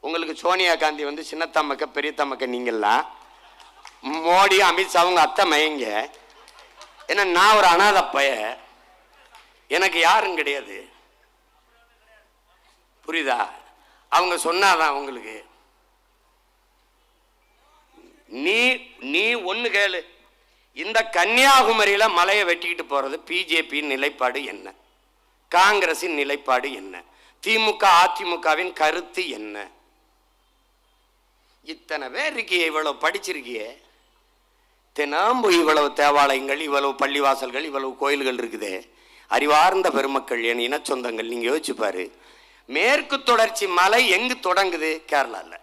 உங்களுக்கு சோனியா காந்தி வந்து சின்னத்தம்மக்க பெரியத்தம்மக்க நீங்கள்லாம் மோடி அமித்ஷா அவங்க அத்தை மயங்க. ஏன்னா நான் ஒரு அனாதை பய எனக்கு யாரும் கிடையாது. புரியுதா? அவங்க சொன்னாதான் உங்களுக்கு. நீ நீ ஒன்று கேளு. இந்த கன்னியாகுமரியில் மலையை வெட்டிக்கிட்டு போகிறது பிஜேபியின் நிலைப்பாடு என்ன? காங்கிரஸின் நிலைப்பாடு என்ன? திமுக அதிமுகவின் கருத்து என்ன? இத்தனை பேர் இருக்கியே இவ்வளவு படிச்சிருக்கியே. தினாம்பு இவ்வளவு தேவாலயங்கள் இவ்வளவு பள்ளிவாசல்கள் இவ்வளவு கோயில்கள் இருக்குதே. அறிவார்ந்த பெருமக்கள் என் இனச்சொந்தங்கள் நீங்க யோசிச்சுப்பாரு மேற்கு தொடர்ச்சி மலை எங்கு தொடங்குது? கேரளாவில்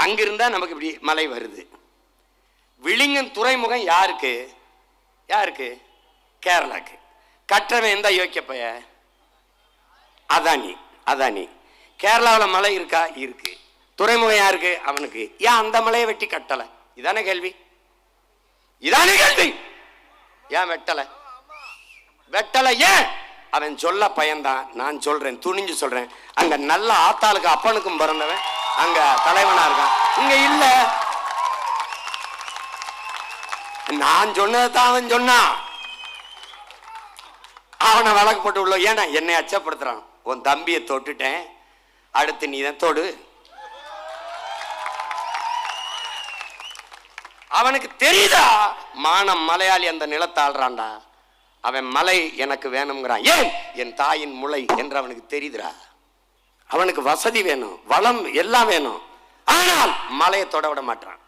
அங்கிருந்தா நமக்கு இப்படி மலை வருது. விழிங்கன் துறைமுகம் யாருக்கு? யாருக்கு? கேரளாக்கு. கற்றவன் எந்த யோக்கிய பைய அதானி அதானி. கேரளாவில் மலை இருக்கா? இருக்கு. துறைமுகம் யாருக்கு அவனுக்கு. ஏன் அந்த மலையை வெட்டி கட்டலை? இதானே கேள்வி. இதானே கேள்வி. ஏன் வெட்டல? வெட்டல ஏன்? அவன் சொல்ல பயன்தான் நான் சொல்றேன் துணிஞ்சு சொல்றேன். அங்க நல்ல ஆத்தாளுக்கு அப்பனுக்கும் பிறந்தவன் அங்க தலைவனா இருக்கான். இங்க இல்ல. நான் சொன்னதான் அவன் சொன்னான். அவனை வழக்கு போட்டு உள்ள ஏன்னா என்னை அச்சப்படுத்துறான்? உன் தம்பியை தொட்டுட்டேன். அடுத்து நீ தான் தொடு. அவனுக்கு தெரியுதா? மானம் மலையாளி அந்த நிலத்தை ஆள்றான்டா அவன் மலை எனக்கு வேணுங்கிறான் ஏன்? என் தாயின் முளை என்று அவனுக்கு தெரியுதுடா. அவனுக்கு வசதி வேணும் வளம் எல்லாம் வேணும். ஆனால் மலையை தொட விட மாட்டான்.